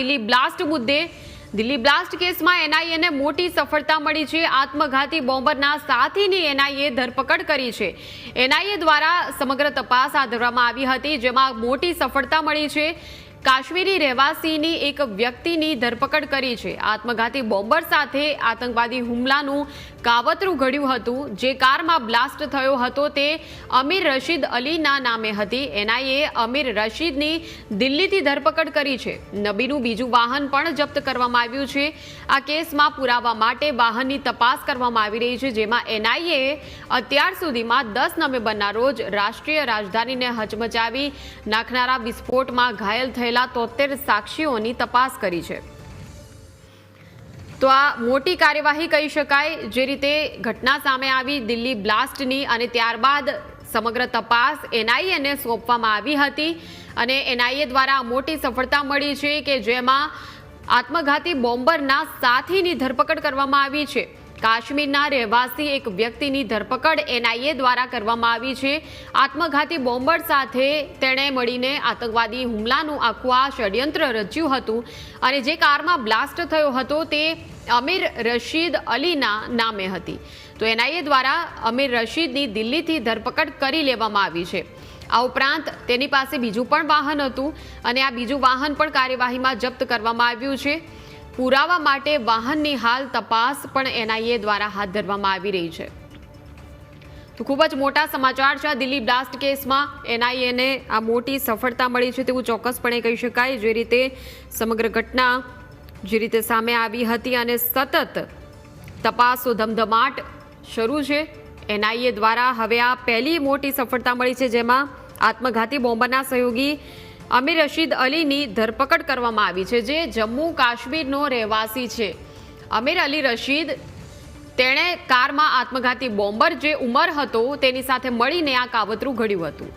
Delhi blast મુદ્દે. Delhi blast કેસમાં એનઆઈએને મોટી સફળતા મળી છે. આત્મઘાતી બોમ્બરના સાથીની એનઆઈએ ધરપકડ કરી છે. એનઆઈએ દ્વારા સમગ્ર તપાસ હાથ ધરવામાં આવી હતી, જેમાં મોટી સફળતા મળી છે. કાશ્મીરી રહેવાસીની એક વ્યક્તિની ધરપકડ કરી છે. આત્મઘાતી બોમ્બર સાથે આતંકવાદી હુમલાનું કાવતરું ઘડ્યું હતું. જે કારમાં બ્લાસ્ટ થયો હતો તે અમીર રશીદ અલીના નામે હતી. એનઆઈએ અમીર રશીદની દિલ્હીથી ધરપકડ કરી છે. નબીનું બીજું વાહન પણ જપ્ત કરવામાં આવ્યું છે. આ કેસમાં પુરાવા માટે વાહનની તપાસ કરવામાં આવી રહી છે, જેમાં એનઆઈએ અત્યાર સુધીમાં દસ નવેમ્બરના રોજ રાષ્ટ્રીય રાજધાનીને હચમચાવી નાખનારા વિસ્ફોટમાં ઘાયલ થયેલા તોતેર સાક્ષીઓની તપાસ કરી છે. તો આ મોટી કાર્યવાહી કહી શકાય, જે રીતે ઘટના સામે આવી, દિલ્હી બ્લાસ્ટની અને ત્યારબાદ સમગ્ર તપાસ એનઆઈએને સોંપવામાં આવી હતી. અને એનઆઈએ દ્વારા મોટી સફળતા મળી છે કે જેમાં આત્મઘાતી બોમ્બરના સાથીની ધરપકડ કરવામાં આવી છે. કાશ્મીરના રહેવાસી એક વ્યક્તિની ધરપકડ એનઆઈએ દ્વારા કરવામાં આવી છે. આત્મઘાતી બોમ્બર સાથે તેણે મળીને આતંકવાદી હુમલાનું આખું આ ષડયંત્ર રચ્યું હતું અને જે કારમાં બ્લાસ્ટ થયો હતો તે અમીર રશીદ અલીના નામે હતી. તો એનઆઈએ દ્વારા અમીર રશીદની દિલ્હીથી ધરપકડ કરી લેવામાં આવી છે. આ ઉપરાંત તેની પાસે બીજું પણ વાહન હતું અને આ બીજું વાહન પણ કાર્યવાહીમાં જપ્ત કરવામાં આવ્યું છે. પુરાવા માટે વાહનની હાલ તપાસ પણ એનઆઈએ દ્વારા હાથ ધરવામાં આવી રહી છે. તો ખૂબ જ મોટા સમાચાર છે દિલ્હી બ્લાસ્ટ કેસમાં એનઆઈએને આ મોટી સફળતા મળી છે તેવું ચોક્કસપણે કહી શકાય. જે રીતે સમગ્ર ઘટના જે રીતે સામે આવી હતી અને સતત તપાસો ધમધમાટ શરૂ છે, એનઆઈએ દ્વારા હવે આ પહેલી મોટી સફળતા મળી છે જેમાં આત્મઘાતી બોમ્બના સહયોગી અમીર રશીદ અલીની ધરપકડ કરવામાં આવી છે, જે જમ્મુ કાશ્મીરનો રહેવાસી છે. અમીર અલી રશીદ તેણે કારમાં આત્મઘાતી બોમ્બર જે ઉમર હતો તેની સાથે મળીને આ કાવતરું ઘડ્યું હતું.